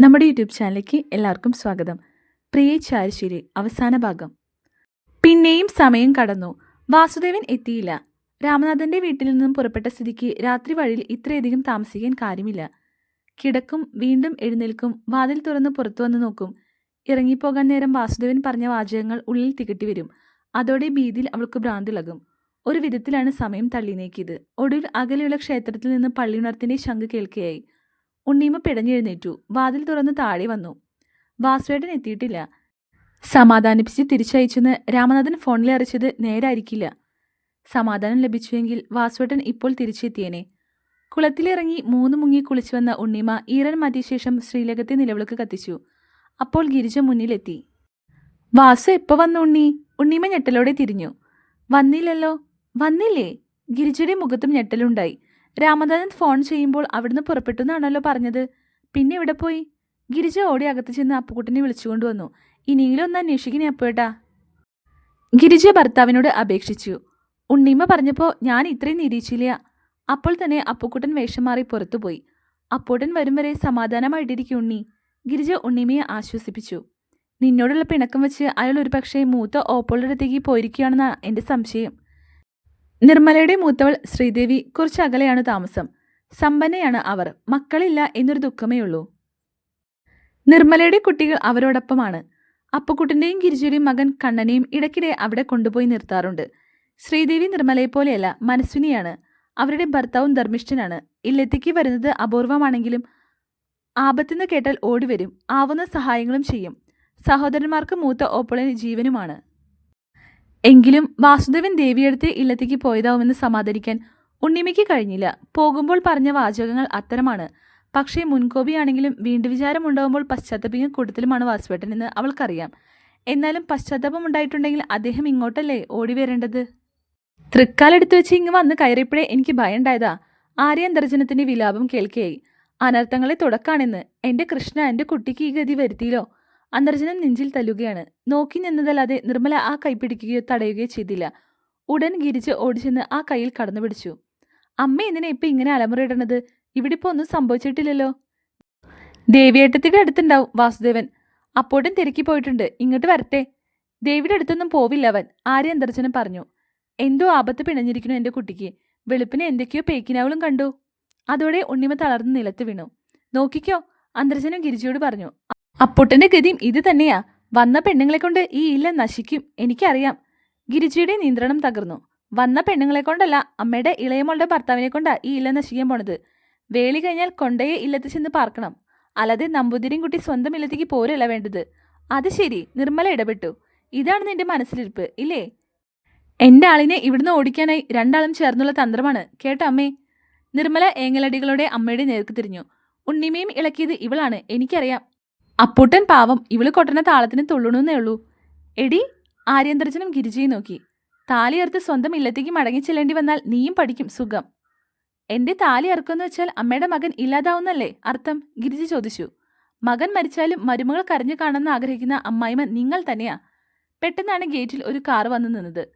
നമ്മുടെ യൂട്യൂബ് ചാനലിലേക്ക് എല്ലാവർക്കും സ്വാഗതം. പ്രിയ ചാരിശ്ശേരി അവസാന ഭാഗം. പിന്നെയും സമയം കടന്നു. വാസുദേവൻ എത്തിയില്ല. രാമനാഥന്റെ വീട്ടിൽ നിന്നും പുറപ്പെട്ട സ്ഥിതിക്ക് രാത്രി വഴിയിൽ ഇത്രയധികം താമസിക്കാൻ കാര്യമില്ല. കിടക്കും വീണ്ടും എഴുന്നേൽക്കും വാതിൽ തുറന്ന് പുറത്തു വന്ന് നോക്കും. ഇറങ്ങിപ്പോകാൻ നേരം വാസുദേവൻ പറഞ്ഞ വാചകങ്ങൾ ഉള്ളിൽ തികട്ടി വരും. അതോടെ ഭീതിയിൽ അവൾക്ക് ഭ്രാന്തിളകും. ഒരു വിധത്തിലാണ് സമയം തള്ളി നീക്കിയത് ഒടുവിൽ അകലെയുള്ള ക്ഷേത്രത്തിൽ നിന്ന് പള്ളിയുണർത്തിന്റെ ശംഖ് കേൾക്കുകയായി ഉണ്ണീമ പിടഞ്ഞെഴുന്നേറ്റു. വാതിൽ തുറന്ന് താഴെ വന്നു. വാസുവേട്ടൻ എത്തിയിട്ടില്ല. സമാധാനിപ്പിച്ച് തിരിച്ചയച്ചെന്ന് രാമനാഥൻ ഫോണിൽ അറിയിച്ചത് നേരായിരിക്കില്ല. സമാധാനം ലഭിച്ചുവെങ്കിൽ വാസുവേട്ടൻ ഇപ്പോൾ തിരിച്ചെത്തിയേനെ. കുളത്തിലിറങ്ങി മൂന്ന് മുങ്ങി കുളിച്ചു വന്ന ഉണ്ണിമ ഈറൻ മാറ്റിയ ശേഷം ശ്രീലകത്തെ നിലവിളക്ക് കത്തിച്ചു. അപ്പോൾ ഗിരിജ മുന്നിലെത്തി. വാസു എപ്പോൾ വന്നു ഉണ്ണി? ഉണ്ണിമ ഞെട്ടലോടെ തിരിഞ്ഞു. വന്നില്ലല്ലോ? വന്നില്ലേ? ഗിരിജയുടെ മുഖത്തും ഞെട്ടലുണ്ടായി. രാമനാഥൻ ഫോൺ ചെയ്യുമ്പോൾ അവിടുന്ന് പുറപ്പെട്ടു എന്നാണല്ലോ പറഞ്ഞത്. പിന്നെ ഇവിടെ പോയി? ഗിരിജ ഓടി അകത്ത് ചെന്ന് അപ്പുക്കുട്ടനെ വിളിച്ചുകൊണ്ടുവന്നു ഇനിയെങ്കിലും ഒന്ന് അന്വേഷിക്കണേ അപ്പേട്ടാ ഗിരിജ ഭർത്താവിനോട് അപേക്ഷിച്ചു. ഉണ്ണിമ്മ പറഞ്ഞപ്പോൾ ഞാൻ ഇത്രയും നിരീക്ഷില്ല അപ്പോൾ തന്നെ അപ്പുക്കുട്ടൻ വേഷം മാറി പുറത്തുപോയി അപ്പൂട്ടൻ വരും വരെ സമാധാനമായിട്ടിരിക്കും ഉണ്ണി. ഗിരിജ ഉണ്ണിമയെ ആശ്വസിപ്പിച്ചു. നിന്നോടുള്ള പിണക്കം വെച്ച് അയാൾ ഒരു പക്ഷേ മൂത്ത ഓപ്പോളുടെ അടുത്തേക്ക് പോയിരിക്കുകയാണെന്നാണ് എന്റെ സംശയം. നിർമ്മലയുടെ മൂത്തവൾ ശ്രീദേവി കുറച്ച് അകലെയാണ് താമസം. സമ്പന്നയാണ് അവർ. മക്കളില്ല എന്നൊരു ദുഃഖമേ ഉള്ളൂ നിർമ്മലയുടെ കുട്ടികൾ അവരോടൊപ്പമാണ്. അപ്പുക്കുട്ടിന്റെയും ഗിരിജയുടെയും മകൻ കണ്ണനെയും ഇടയ്ക്കിടെ അവിടെ കൊണ്ടുപോയി നിർത്താറുണ്ട്. ശ്രീദേവി നിർമ്മലയെപ്പോലെയല്ല മനസ്വിനിയാണ്. അവരുടെ ഭർത്താവും ധർമ്മിഷ്ഠനാണ്. ഇല്ലത്തേക്ക് വരുന്നത് അപൂർവമാണെങ്കിലും ആപത്തെന്ന് കേട്ടാൽ ഓടിവരും. ആവുന്ന സഹായങ്ങളും ചെയ്യും. സഹോദരന്മാർക്ക് മൂത്ത ഓപ്പളിന് ജീവനുമാണ്. എങ്കിലും വാസുദേവൻ ദേവിയെടുത്ത് ഇല്ലത്തേക്ക് പോയതാവുമെന്ന് സമാധാനിക്കാൻ ഉണ്ണിമയ്ക്ക് കഴിഞ്ഞില്ല. പോകുമ്പോൾ പറഞ്ഞ വാചകങ്ങൾ അത്തരമാണ്. പക്ഷേ മുൻകോപിയാണെങ്കിലും വീണ്ടും വിചാരമുണ്ടാകുമ്പോൾ പശ്ചാത്തപിക്കും കൂട്ടത്തിലുമാണ് വാസുവേട്ടൻ എന്ന് അവൾക്കറിയാം. എന്നാലും പശ്ചാത്തപം ഉണ്ടായിട്ടുണ്ടെങ്കിൽ അദ്ദേഹം ഇങ്ങോട്ടല്ലേ ഓടി വരേണ്ടത്? തൃക്കാലെടുത്ത് വെച്ച് ഇങ്ങ് വന്ന് കയറിയപ്പോഴേ എനിക്ക് ഭയണ്ടായതാ ആര്യന്തർജനത്തിന്റെ വിലാപം കേൾക്കുകയായി അനർത്ഥങ്ങളെ തുടക്കാണെന്ന്. എന്റെ കൃഷ്ണ എന്റെ കുട്ടിക്ക് ഈ ഗതി വരുത്തിയില്ലോ? അന്തർജനം നെഞ്ചിൽ തല്ലുകയാണ്. നോക്കി നിന്നതല്ലാതെ നിർമ്മല ആ കൈ പിടിക്കുകയോ തടയുകയോ ചെയ്തില്ല. ഉടൻ ഗിരിച്ച് ഓടിച്ചെന്ന് ആ കയ്യിൽ കടന്നു പിടിച്ചു അമ്മ എന്തിനാ ഇപ്പൊ ഇങ്ങനെ അലമുറയിടണത്? ഇവിടെ ഇപ്പൊ ഒന്നും സംഭവിച്ചിട്ടില്ലല്ലോ. ദേവിയേട്ടത്തിന്റെ അടുത്തുണ്ടാവും വാസുദേവൻ. അപ്പോട്ടും തിരക്കി പോയിട്ടുണ്ട്. ഇങ്ങോട്ട് വരട്ടെ. ദേവിയുടെ അടുത്തൊന്നും പോവില്ല അവൻ. ആര്യ അന്തർജനം പറഞ്ഞു. എന്തോ ആപത്ത് പിണഞ്ഞിരിക്കുന്നു എന്റെ കുട്ടിക്ക്. വെളുപ്പിനെ എന്തൊക്കെയോ പേക്കിനാവളും കണ്ടു. അതോടെ ഉണ്ണിമ തളർന്ന് നിലത്ത് വീണു. നോക്കിക്കോ അന്തർജനം ഗിരിജയോട് പറഞ്ഞു. അപ്പുട്ടന്റെ ഗതിയും ഇത് തന്നെയാ. വന്ന പെണ്ണുങ്ങളെ കൊണ്ട് ഈ ഇല്ല നശിക്കും. എനിക്കറിയാം. ഗിരിജയുടെ നിയന്ത്രണം തകർന്നു. വന്ന പെണ്ണുങ്ങളെ കൊണ്ടല്ല അമ്മയുടെ ഇളയമോളുടെ ഭർത്താവിനെ കൊണ്ടാ ഈ ഇല്ല നശിക്കാൻ പോണത്. വേളി കഴിഞ്ഞാൽ കൊണ്ടയെ ഇല്ലത്ത് ചെന്ന് പാർക്കണം. അല്ലാതെ നമ്പൂതിരിയും കുട്ടി സ്വന്തം ഇല്ലത്തേക്ക് പോരല്ല വേണ്ടത്. അത് ശരി നിർമ്മല ഇടപെട്ടു. ഇതാണ് നിന്റെ മനസ്സിലിരിപ്പ് ഇല്ലേ? എന്റെ ആളിനെ ഇവിടുന്ന് ഓടിക്കാനായി രണ്ടാളും ചേർന്നുള്ള തന്ത്രമാണ്. കേട്ട അമ്മേ? നിർമ്മല ഏങ്ങലടികളോടെ അമ്മയുടെ നേർക്ക് തിരിഞ്ഞു. ഉണ്ണിമയും ഇളക്കിയത് ഇവളാണ്. എനിക്കറിയാം. അപ്പൂട്ടൻ പാവം ഇവൾ കൊട്ടണ താളത്തിന് തുള്ളണമെന്നേ ഉള്ളൂ. എടി ആര്യന്തർജനം ഗിരിജയെ നോക്കി. താലിയർത്ത് സ്വന്തം ഇല്ലത്തേക്ക് മടങ്ങി ചെല്ലേണ്ടി വന്നാൽ നീയും പഠിക്കും സുഖം. എന്റെ താലി അറുക്കെന്ന് വെച്ചാൽ അമ്മയുടെ മകൻ ഇല്ലാതാവുന്നല്ലേ? അർത്ഥം? ഗിരിജി ചോദിച്ചു. മകൻ മരിച്ചാലും മരുമകൾ കരഞ്ഞു കാണാൻ ആഗ്രഹിക്കുന്ന അമ്മായിമ നിങ്ങൾ തന്നെയാ. പെട്ടെന്നാണ് ഗേറ്റിൽ ഒരു കാർ വന്നു നിന്നത്.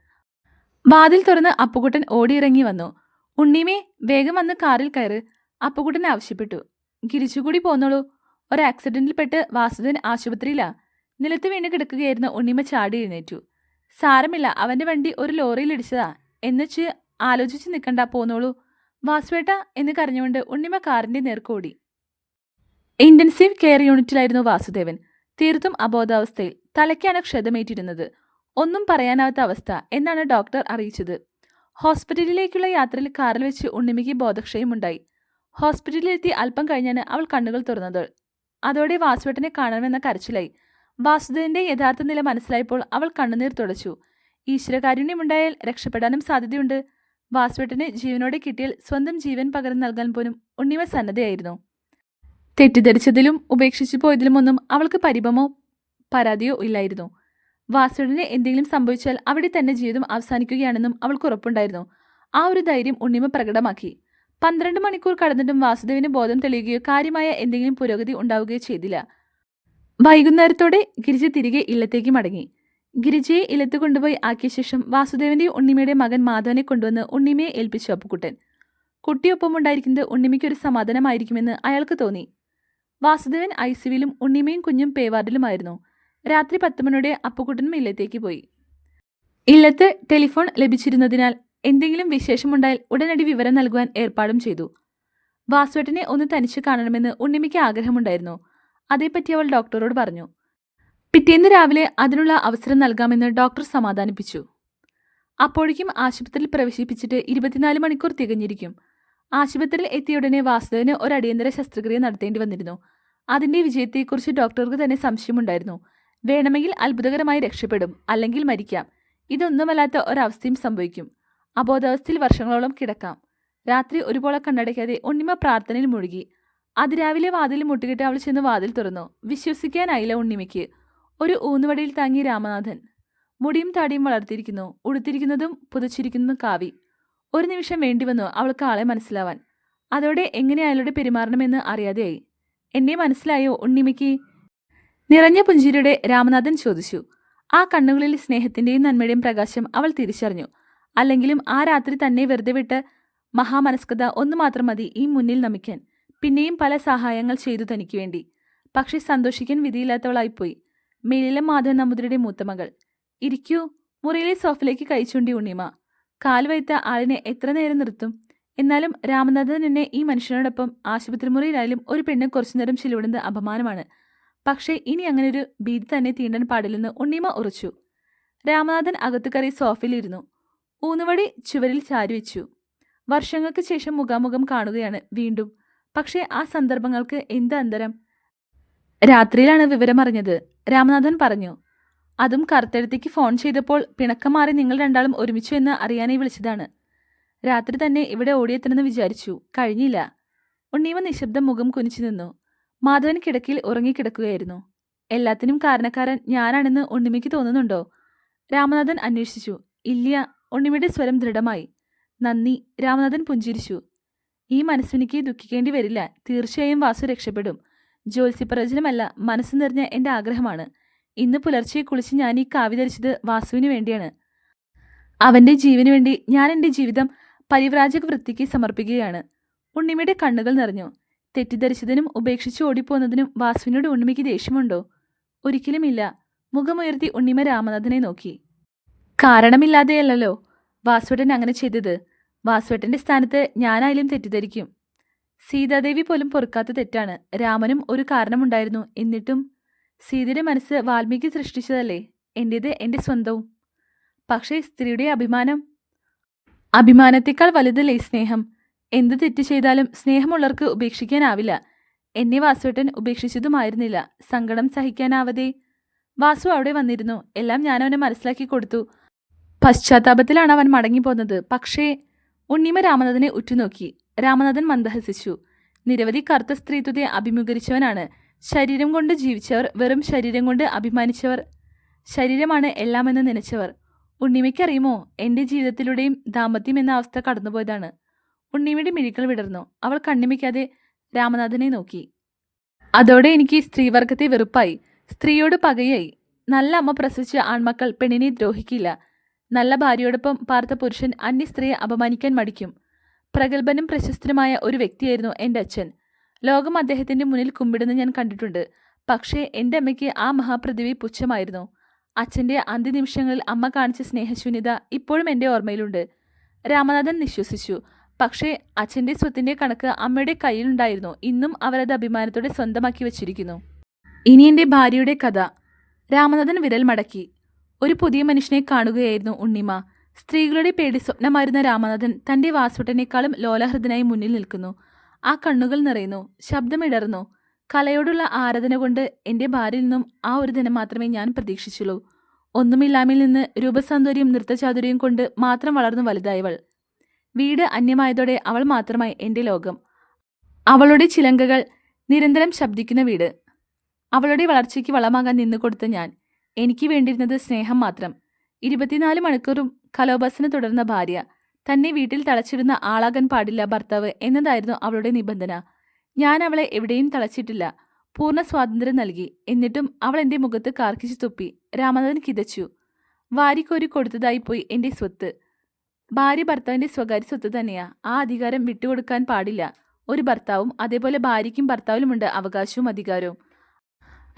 വാതിൽ തുറന്ന് അപ്പുകുട്ടൻ ഓടിയിറങ്ങി വന്നു. ഉണ്ണിമേ വേഗം വന്ന് കാറിൽ കയറ്. അപ്പുകുട്ടൻ ആവശ്യപ്പെട്ടു. ഗിരിച്ചുകൂടി പോന്നോളൂ. ഒരു ആക്സിഡന്റിൽപ്പെട്ട് വാസുദേവൻ ആശുപത്രിയിലാ. നിലത്ത് വീണ് കിടക്കുകയായിരുന്ന ഉണ്ണിമ ചാടി എഴുന്നേറ്റു. സാരമില്ല അവന്റെ വണ്ടി ഒരു ലോറിയിൽ ഇടിച്ചതാ. എന്നുവെച്ച് ആലോചിച്ച് നിൽക്കണ്ട പോന്നോളൂ. വാസുവേട്ട എന്ന് കരഞ്ഞുകൊണ്ട് ഉണ്ണിമ കാറിന്റെ നേർക്കോടി ഇന്റൻസീവ് കെയർ യൂണിറ്റിലായിരുന്നു വാസുദേവൻ. തീർത്തും അബോധാവസ്ഥയിൽ തലയ്ക്കാണ് ക്ഷതമേറ്റിരുന്നത്. ഒന്നും പറയാനാവാത്ത അവസ്ഥ എന്നാണ് ഡോക്ടർ അറിയിച്ചത്. ഹോസ്പിറ്റലിലേക്കുള്ള യാത്രയിൽ കാറിൽ വെച്ച് ഉണ്ണിമയ്ക്ക് ബോധക്ഷയമുണ്ടായി. ഹോസ്പിറ്റലിലെത്തി അല്പം കഴിഞ്ഞാണ് അവൾ കണ്ണുകൾ തുറന്നത്. അതോടെ വാസുവേട്ടനെ കാണണമെന്ന കരച്ചിലായി. വാസുദേവന്റെ യഥാർത്ഥ നില മനസ്സിലായപ്പോൾ അവൾ കണ്ണുനീർ തുടച്ചു. ഈശ്വരകാരുണ്യമുണ്ടായാൽ രക്ഷപ്പെടാനും സാധ്യതയുണ്ട്. വാസുവേട്ടന് ജീവനോടെ കിട്ടിയാൽ സ്വന്തം ജീവൻ പകരം നൽകാൻ പോലും ഉണ്ണിമ സന്നദ്ധയായിരുന്നു തെറ്റിദ്ധരിച്ചതിലും ഉപേക്ഷിച്ചു പോയതിലുമൊന്നും അവൾക്ക് പരിഭമോ പരാതിയോ ഇല്ലായിരുന്നു. വാസുവേട്ടന് എന്തെങ്കിലും സംഭവിച്ചാൽ അവിടെ തന്നെ ജീവിതം അവസാനിക്കുകയാണെന്നും അവൾക്ക് ഉറപ്പുണ്ടായിരുന്നു. ആ ഒരു ധൈര്യം ഉണ്ണിമ പ്രകടമാക്കി. പന്ത്രണ്ട് മണിക്കൂർ കടന്നിട്ടും വാസുദേവിന് ബോധം തെളിയുകയോ കാര്യമായ എന്തെങ്കിലും പുരോഗതി ഉണ്ടാവുകയോ ചെയ്തില്ല. വൈകുന്നേരത്തോടെ ഗിരിജ തിരികെ ഇല്ലത്തേക്ക് മടങ്ങി. ഗിരിജയെ ഇല്ലത്ത് കൊണ്ടുപോയി ആക്കിയ ശേഷം വാസുദേവന്റെ ഉണ്ണിമയുടെ മകൻ മാധവനെ കൊണ്ടുവന്ന് ഉണ്ണിമയെ ഏൽപ്പിച്ചു അപ്പുക്കുട്ടൻ. കുട്ടിയൊപ്പം ഉണ്ടായിരിക്കുന്നത് ഉണ്ണിമയ്ക്ക് ഒരു സമാധാനമായിരിക്കുമെന്ന് അയാൾക്ക് തോന്നി. വാസുദേവൻ ഐ സിവിലും ഉണ്ണിമയും കുഞ്ഞും പേവാർഡിലുമായിരുന്നു രാത്രി പത്ത് മണിയോടെ അപ്പുക്കുട്ടനും ഇല്ലത്തേക്ക് പോയി. ഇല്ലത്ത് ടെലിഫോൺ ലഭിച്ചിരുന്നതിനാൽ എന്തെങ്കിലും വിശേഷമുണ്ടായാൽ ഉടനടി വിവരം നൽകുവാൻ ഏർപ്പാടും ചെയ്തു. വാസുവേട്ടനെ ഒന്ന് തനിച്ച് കാണണമെന്ന് ഉണ്ണിമയ്ക്ക് ആഗ്രഹമുണ്ടായിരുന്നു. അതേപ്പറ്റി അവൾ ഡോക്ടറോട് പറഞ്ഞു. പിറ്റേന്ന് രാവിലെ അതിനുള്ള അവസരം നൽകാമെന്ന് ഡോക്ടർ സമാധാനിപ്പിച്ചു. അപ്പോഴേക്കും ആശുപത്രിയിൽ പ്രവേശിപ്പിച്ചിട്ട് ഇരുപത്തിനാല് മണിക്കൂർ തികഞ്ഞിരിക്കും. ആശുപത്രിയിൽ എത്തിയ ഉടനെ വാസുദേവന് ഒരു അടിയന്തര ശസ്ത്രക്രിയ നടത്തേണ്ടി വന്നിരുന്നു. അതിന്റെ വിജയത്തെക്കുറിച്ച് ഡോക്ടർക്ക് തന്നെ സംശയമുണ്ടായിരുന്നു. വേണമെങ്കിൽ അത്ഭുതകരമായി രക്ഷപ്പെടും അല്ലെങ്കിൽ മരിക്കാം. ഇതൊന്നുമല്ലാത്ത ഒരവസ്ഥയും സംഭവിക്കും. അബോധാവസ്ഥയിൽ വർഷങ്ങളോളം കിടക്കാം. രാത്രി ഒരുപോലെ കണ്ണടയ്ക്കാതെ ഉണ്ണിമ പ്രാർത്ഥനയിൽ മുഴുകി. അതിരാവിലെ വാതിൽ മുട്ടുകിട്ട് അവൾ ചെന്ന് വാതിൽ തുറന്നു. വിശ്വസിക്കാനായില്ല ഉണ്ണിമയ്ക്ക്. ഒരു ഊന്നുവടിയിൽ താങ്ങി രാമനാഥൻ. മുടിയും താടിയും വളർത്തിയിരിക്കുന്നു. ഉടുത്തിരിക്കുന്നതും പുതച്ചിരിക്കുന്നതും കാവി. ഒരു നിമിഷം വേണ്ടിവന്നു അവൾക്ക് ആളെ മനസ്സിലാവാൻ. അതോടെ എങ്ങനെ അയാളോട് പെരുമാറണമെന്ന് അറിയാതെയായി. എന്നെ മനസ്സിലായോ ഉണ്ണിമയ്ക്ക്? നിറഞ്ഞ പുഞ്ചിരിയുടെ രാമനാഥൻ ചോദിച്ചു. ആ കണ്ണുകളിൽ സ്നേഹത്തിന്റെയും നന്മയുടെയും പ്രകാശം അവൾ തിരിച്ചറിഞ്ഞു. അല്ലെങ്കിലും ആ രാത്രി തന്നെ വെറുതെ വിട്ട് മഹാമനസ്കത ഒന്നു മാത്രം മതി ഈ മുന്നിൽ നമിക്കാൻ. പിന്നെയും പല സഹായങ്ങൾ ചെയ്തു തനിക്ക് വേണ്ടി. പക്ഷെ സന്തോഷിക്കാൻ വിധിയില്ലാത്തവളായിപ്പോയി. മേലിലെ മാധവൻ നമ്പൂതിരിയുടെ മൂത്തമകൾ ഇരിക്കൂ മുറിയിലെ സോഫിലേക്ക് കഴിച്ചുണ്ടി ഉണ്ണിമ. കാൽവൈത്ത ആളിനെ എത്ര നേരം നിർത്തും? എന്നാലും രാമനാഥൻ എന്നെ ഈ മനുഷ്യനോടൊപ്പം ആശുപത്രി മുറിയിലായാലും ഒരു പെണ്ണ് കുറച്ചു നേരം ചിലവിടുന്നത് അപമാനമാണ്. പക്ഷേ ഇനി അങ്ങനെ ഒരു ഭീതി തന്നെ തീണ്ടാൻ പാടില്ലെന്ന് ഉണ്ണിമ ഉറച്ചു. രാമനാഥൻ അകത്തുകറി സോഫിലിരുന്നു ഊന്നുവടി ചുവരിൽ ചാരിവെച്ചു വർഷങ്ങൾക്ക് ശേഷം മുഖാമുഖം കാണുകയാണ് വീണ്ടും. പക്ഷേ ആ സന്ദർഭങ്ങൾക്ക് എന്ത് അന്തരം? രാത്രിയിലാണ് വിവരമറിഞ്ഞത്. രാമനാഥൻ പറഞ്ഞു അതും കറുത്തെഴുത്തേക്ക് ഫോൺ ചെയ്തപ്പോൾ പിണക്കം മാറി നിങ്ങൾ രണ്ടാളും ഒരുമിച്ചു എന്ന് അറിയാനായി വിളിച്ചതാണ്. രാത്രി തന്നെ ഇവിടെ ഓടിയെത്തണമെന്ന് വിചാരിച്ചു. കഴിഞ്ഞില്ല. ഉണ്ണീവ നിശബ്ദം മുഖം കുനിച്ചു നിന്നു. മാധവൻ കിടക്കിൽ ഉറങ്ങിക്കിടക്കുകയായിരുന്നു എല്ലാത്തിനും കാരണക്കാരൻ ഞാനാണെന്ന് ഉണ്ണിമയ്ക്ക് തോന്നുന്നുണ്ടോ? രാമനാഥൻ അന്വേഷിച്ചു. ഇല്ല ഉണ്ണിമയുടെ സ്വരം ദൃഢമായി. നന്ദി രാമനാഥൻ പുഞ്ചിരിച്ചു. ഈ മനസ്സിനിക്ക് ദുഃഖിക്കേണ്ടി വരില്ല. തീർച്ചയായും വാസു രക്ഷപ്പെടും. ജ്യോത്സ്യപ്രവചനമല്ല മനസ്സ് നിറഞ്ഞ എന്റെ ആഗ്രഹമാണ്. ഇന്ന് പുലർച്ചെ കുളിച്ച് ഞാൻ ഈ കാവ്യ ധരിച്ചത് വാസുവിന് വേണ്ടിയാണ്. അവന്റെ ജീവന് വേണ്ടി ഞാൻ എന്റെ ജീവിതം പരിവ്രാജക വൃത്തിക്ക് സമർപ്പിക്കുകയാണ്. ഉണ്ണിമയുടെ കണ്ണുകൾ നിറഞ്ഞു. തെറ്റിദ്ധരിച്ചതിനും ഉപേക്ഷിച്ച് ഓടിപ്പോന്നതിനും വാസുവിനോട് ഉണ്ണിമയ്ക്ക് ദേഷ്യമുണ്ടോ? ഒരിക്കലുമില്ല. മുഖമുയർത്തി ഉണ്ണിമ രാമനാഥനെ നോക്കി. കാരണമില്ലാതെയല്ലല്ലോ വാസുവേട്ടൻ അങ്ങനെ ചെയ്തത്. വാസുവേട്ടന്റെ സ്ഥാനത്ത് ഞാനായാലും തെറ്റിദ്ധരിക്കും. സീതാദേവി പോലും പൊറുക്കാത്ത തെറ്റാണ്. രാമനും ഒരു കാരണമുണ്ടായിരുന്നു. എന്നിട്ടും സീതയുടെ മനസ്സ് വാൽമീകി സൃഷ്ടിച്ചതല്ലേ? എന്റേത് എന്റെ സ്വന്തവും. പക്ഷേ സ്ത്രീയുടെ അഭിമാനം അഭിമാനത്തെക്കാൾ വലുതല്ലേ സ്നേഹം? എന്ത് തെറ്റ് ചെയ്താലും സ്നേഹമുള്ളവർക്ക് ഉപേക്ഷിക്കാനാവില്ല. എന്നെ വാസുവേട്ടൻ ഉപേക്ഷിച്ചതുമായിരുന്നില്ല. സങ്കടം സഹിക്കാനാവതെ വാസു അവിടെ വന്നിരുന്നു. എല്ലാം ഞാൻ അവനെ മനസ്സിലാക്കി കൊടുത്തു. പശ്ചാത്താപത്തിലാണ് അവൻ മടങ്ങിപ്പോന്നത്. പക്ഷേ ഉണ്ണിമ രാമനാഥനെ ഉറ്റുനോക്കി. രാമനാഥൻ മന്ദഹസിച്ചു. നിരവധി കറുത്ത സ്ത്രീത്വത്തെ അഭിമുഖീകരിച്ചവനാണ്. ശരീരം കൊണ്ട് ജീവിച്ചവർ വെറും ശരീരം കൊണ്ട് അഭിമാനിച്ചവർ ശരീരമാണ് എല്ലാമെന്ന് നനച്ചവർ. ഉണ്ണിമയ്ക്കറിയുമോ? എന്റെ ജീവിതത്തിലൂടെയും ദാമ്പത്യം എന്ന അവസ്ഥ കടന്നുപോയതാണ്. ഉണ്ണിമയുടെ മിഴികൾ വിടർന്നു. അവൾ കണ്ണിമയ്ക്കാതെ രാമനാഥനെ നോക്കി. അതോടെ എനിക്ക് സ്ത്രീവർഗത്തെ വെറുപ്പായി. സ്ത്രീയോട് പകയായി. നല്ല അമ്മ പ്രസവിച്ച ആൺമക്കൾ പെണ്ണിനെ ദ്രോഹിക്കില്ല. നല്ല ഭാര്യയോടൊപ്പം പാർത്ത പുരുഷൻ അന്യ സ്ത്രീയെ അപമാനിക്കാൻ മടിക്കും. പ്രഗത്ഭനും പ്രശസ്തനുമായ ഒരു വ്യക്തിയായിരുന്നു എന്റെ അച്ഛൻ. ലോകം അദ്ദേഹത്തിന്റെ മുന്നിൽ കുമ്പിടുന്ന ഞാൻ കണ്ടിട്ടുണ്ട്. പക്ഷേ എന്റെ അമ്മയ്ക്ക് ആ മഹാപ്രതിവി പുച്ഛമായിരുന്നു. അച്ഛന്റെ അന്ത്യനിമിഷങ്ങളിൽ അമ്മ കാണിച്ച സ്നേഹശൂന്യത ഇപ്പോഴും എന്റെ ഓർമ്മയിലുണ്ട്. രാമനാഥൻ നിശ്വസിച്ചു. പക്ഷേ അച്ഛന്റെ സ്വത്തിന്റെ കണക്ക് അമ്മയുടെ കയ്യിലുണ്ടായിരുന്നു. ഇന്നും അവരത് അഭിമാനത്തോടെ സ്വന്തമാക്കി വച്ചിരിക്കുന്നു. ഇനി എന്റെ ഭാര്യയുടെ കഥ. രാമനാഥൻ വിരൽ മടക്കി. ഒരു പുതിയ മനുഷ്യനെ കാണുകയായിരുന്നു ഉണ്ണിമ. സ്ത്രീകളുടെ പേടി സ്വപ്നമായിരുന്ന രാമനാഥൻ തന്റെ വാസുട്ടനേക്കാളും ലോലഹൃദനായി മുന്നിൽ നിൽക്കുന്നു. ആ കണ്ണുകൾ നിറയുന്നു ശബ്ദമിടർന്നു കലയോടുള്ള ആരാധന കൊണ്ട് എന്റെ ഭാര്യയിൽ നിന്നും ആ ഒരു ദിനം മാത്രമേ ഞാൻ പ്രതീക്ഷിച്ചുള്ളൂ. ഒന്നുമില്ലാമിൽ നിന്ന് രൂപസൗന്ദര്യം നൃത്തചാതുര്യം കൊണ്ട് മാത്രം വളർന്നു വലുതായവൾ. വീട് അന്യമായതോടെ അവൾ മാത്രമായി എന്റെ ലോകം. അവളുടെ ചിലങ്കകൾ നിരന്തരം ശബ്ദിക്കുന്ന വീട്. അവളുടെ വളർച്ചയ്ക്ക് വളമാകാൻ നിന്നു നിന്നുകൊടുത്ത ഞാൻ. എനിക്ക് വേണ്ടിയിരുന്നത് സ്നേഹം മാത്രം. ഇരുപത്തിനാല് മണിക്കൂറും കലോബസിനെ തുടർന്ന ഭാര്യ. തന്നെ വീട്ടിൽ തളച്ചിടുന്ന ആളാകാൻ പാടില്ല ഭർത്താവ് എന്നതായിരുന്നു അവളുടെ നിബന്ധന. ഞാൻ അവളെ എവിടെയും തളച്ചിട്ടില്ല. പൂർണ സ്വാതന്ത്ര്യം നൽകി. എന്നിട്ടും അവൾ എന്റെ മുഖത്ത് കാർക്കിച്ചു തുപ്പി. രാമനാഥൻ കിതച്ചു. വാരിക്കോരി കൊടുത്തതായി പോയി എന്റെ സ്വത്ത്. ഭാര്യ ഭർത്താവിന്റെ സ്വകാര്യ സ്വത്ത് തന്നെയാ. ആ അധികാരം വിട്ടുകൊടുക്കാൻ പാടില്ല. ഒരു ഭർത്താവും അതേപോലെ ഭാര്യയ്ക്കും ഭർത്താവിലുമുണ്ട് അവകാശവും അധികാരവും.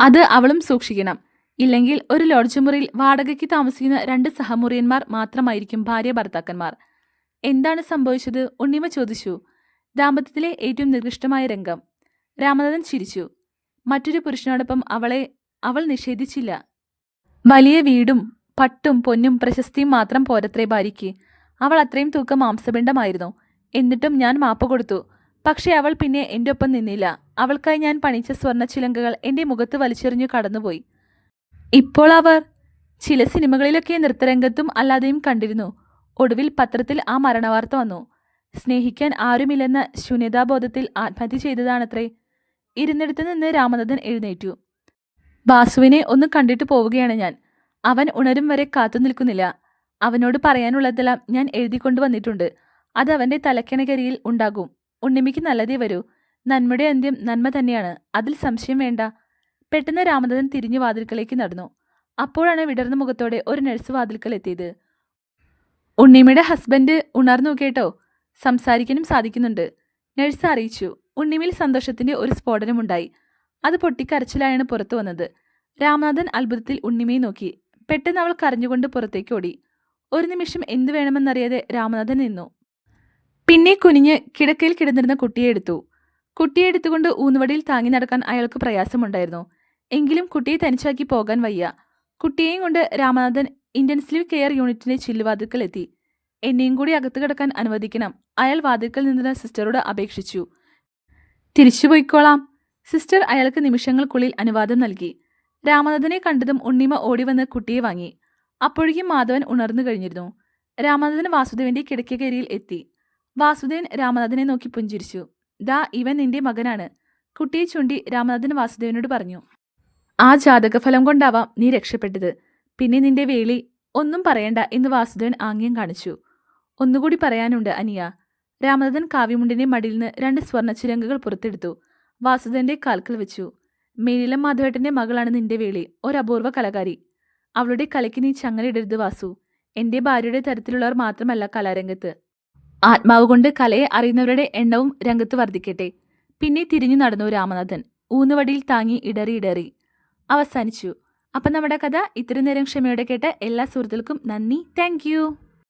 അത് അവളും സൂക്ഷിക്കണം. ഇല്ലെങ്കിൽ ഒരു ലോഡ്ജ് മുറിയിൽ വാടകയ്ക്ക് താമസിക്കുന്ന രണ്ട് സഹമുറിയന്മാർ മാത്രമായിരിക്കും ഭാര്യ ഭർത്താക്കന്മാർ. എന്താണ് സംഭവിച്ചത്? ഉണ്ണിമ ചോദിച്ചു. ദാമ്പത്യത്തിലെ ഏറ്റവും നികൃഷ്ടമായ രംഗം. രാമനാഥൻ ചിരിച്ചു. മറ്റൊരു പുരുഷനോടൊപ്പം അവളെ അവൾ നിഷേധിച്ചില്ല. വലിയ വീടും പട്ടും പൊന്നും പ്രശസ്തിയും മാത്രം പോരത്രേ ഭാര്യയ്ക്ക്. അവൾ അത്രയും തൂക്കം മാംസപിണ്ഡമായിരുന്നു. എന്നിട്ടും ഞാൻ മാപ്പ് കൊടുത്തു. പക്ഷേ അവൾ പിന്നെ എന്റെ ഒപ്പം നിന്നില്ല. അവൾക്കായി ഞാൻ പണിച്ച സ്വർണ ചിലങ്കകൾ എന്റെ മുഖത്ത് വലിച്ചെറിഞ്ഞു കടന്നുപോയി. ഇപ്പോൾ അവർ ചില സിനിമകളിലൊക്കെ നൃത്തരംഗത്തും അല്ലാതെയും കണ്ടിരുന്നു. ഒടുവിൽ പത്രത്തിൽ ആ മരണവാർത്ത വന്നു. സ്നേഹിക്കാൻ ആരുമില്ലെന്ന ശൂന്യതാബോധത്തിൽ ആത്മഹത്യ ചെയ്തതാണത്രേ. ഇരുന്നിടത്തു നിന്ന് രാമനാഥൻ എഴുന്നേറ്റു. ബാസുവിനെ ഒന്ന് കണ്ടിട്ട് പോവുകയാണ് ഞാൻ. അവൻ ഉണരും വരെ കാത്തു നിൽക്കുന്നില്ല. അവനോട് പറയാനുള്ളതെല്ലാം ഞാൻ എഴുതിക്കൊണ്ടു വന്നിട്ടുണ്ട്. അത് അവന്റെ തലക്കിണകരിയിൽ ഉണ്ടാകും. ഉണ്ണിമിക്ക് നല്ലതേ വരൂ. നന്മയുടെ അന്ത്യം നന്മ തന്നെയാണ്. അതിൽ സംശയം വേണ്ട. പെട്ടെന്ന് രാമനാഥൻ തിരിഞ്ഞു വാതിൽക്കലേക്ക് നടന്നു. അപ്പോഴാണ് വിടർന്ന മുഖത്തോടെ ഒരു നഴ്സ് വാതിൽക്കൽ എത്തിയത്. ഉണ്ണിമയുടെ ഹസ്ബൻഡ് ഉണർന്നു കേട്ടോ. സംസാരിക്കാനും സാധിക്കുന്നുണ്ട്. നഴ്സ് അറിയിച്ചു. ഉണ്ണിമിൽ സന്തോഷത്തിന്റെ ഒരു സ്ഫോടനമുണ്ടായി. അത് പൊട്ടിക്കരച്ചിലായാണ് പുറത്തു വന്നത്. രാമനാഥൻ അത്ഭുതത്തിൽ ഉണ്ണിമയെ നോക്കി. പെട്ടെന്ന് അവൾ കരഞ്ഞുകൊണ്ട് പുറത്തേക്ക് ഓടി. ഒരു നിമിഷം എന്തു വേണമെന്നറിയാതെ രാമനാഥൻ നിന്നു. പിന്നെ കുനിഞ്ഞ് കിടക്കയിൽ കിടന്നിരുന്ന കുട്ടിയെ എടുത്തു. കുട്ടിയെ എടുത്തുകൊണ്ട് ഊന്നുവടിയിൽ താങ്ങി നടക്കാൻ അയാൾക്ക് പ്രയാസമുണ്ടായിരുന്നു. എങ്കിലും കുട്ടിയെ തനിച്ചാക്കി പോകാൻ വയ്യ. കുട്ടിയെയും കൊണ്ട് രാമനാഥൻ ഇന്റൻസീവ് കെയർ യൂണിറ്റിന്റെ ചില്ലുവാതിൽക്കൽ എത്തി. എന്നെയും കൂടി അകത്ത് കിടക്കാൻ അനുവദിക്കണം. അയാൾ വാതിൽക്കൽ നിന്നുള്ള സിസ്റ്ററോട് അപേക്ഷിച്ചു. തിരിച്ചു പോയിക്കോളാം. സിസ്റ്റർ അയാൾക്ക് നിമിഷങ്ങൾക്കുള്ളിൽ അനുവാദം നൽകി. രാമനാഥനെ കണ്ടതും ഉണ്ണിമ ഓടിവന്ന് കുട്ടിയെ വാങ്ങി. അപ്പോഴേക്കും മാധവൻ ഉണർന്നു കഴിഞ്ഞിരുന്നു. രാമനാഥൻ വാസുദേവന്റെ കിടക്കകരിയിൽ എത്തി. വാസുദേവൻ രാമനാഥനെ നോക്കി പുഞ്ചിരിച്ചു. ദാ ഇവൻ നിന്റെ മകനാണ്. കുട്ടിയെ ചൂണ്ടി രാമനാഥൻ വാസുദേവനോട് പറഞ്ഞു. ആ ജാതകഫലം കൊണ്ടാവാം നീ രക്ഷപ്പെട്ടത്. പിന്നെ നിന്റെ വേളി ഒന്നും പറയണ്ട എന്ന് വാസുദേവൻ ആംഗ്യം കാണിച്ചു. ഒന്നുകൂടി പറയാനുണ്ട് അനിയ. രാമനാഥൻ കാവ്യമുണ്ടിന്റെ മടിയിൽ നിന്ന് രണ്ട് സ്വർണ ചിരങ്കുകൾ പുറത്തെടുത്തു. വാസുദേവന്റെ കാൽക്കൽ വെച്ചു. മേലിലം മാധവേട്ടന്റെ മകളാണ് നിന്റെ വേളി. ഒരപൂർവ കലാകാരി. അവളുടെ കലയ്ക്ക് നീ ചങ്ങലിടരുത് വാസു. എന്റെ ഭാര്യയുടെ തരത്തിലുള്ളവർ മാത്രമല്ല കലാരംഗത്ത്. ആത്മാവ് കൊണ്ട് കലയെ അറിയുന്നവരുടെ എണ്ണവും രംഗത്ത് വർദ്ധിക്കട്ടെ. പിന്നെ തിരിഞ്ഞു നടന്നു രാമനാഥൻ. ഊന്നുവടിയിൽ താങ്ങി ഇടറി ഇടറി. അവസാനിച്ചു. അപ്പം നമ്മുടെ കഥ ഇത്രയും നേരം ക്ഷമയോടെ കേട്ട എല്ലാ സുഹൃത്തുക്കൾക്കും നന്ദി. താങ്ക്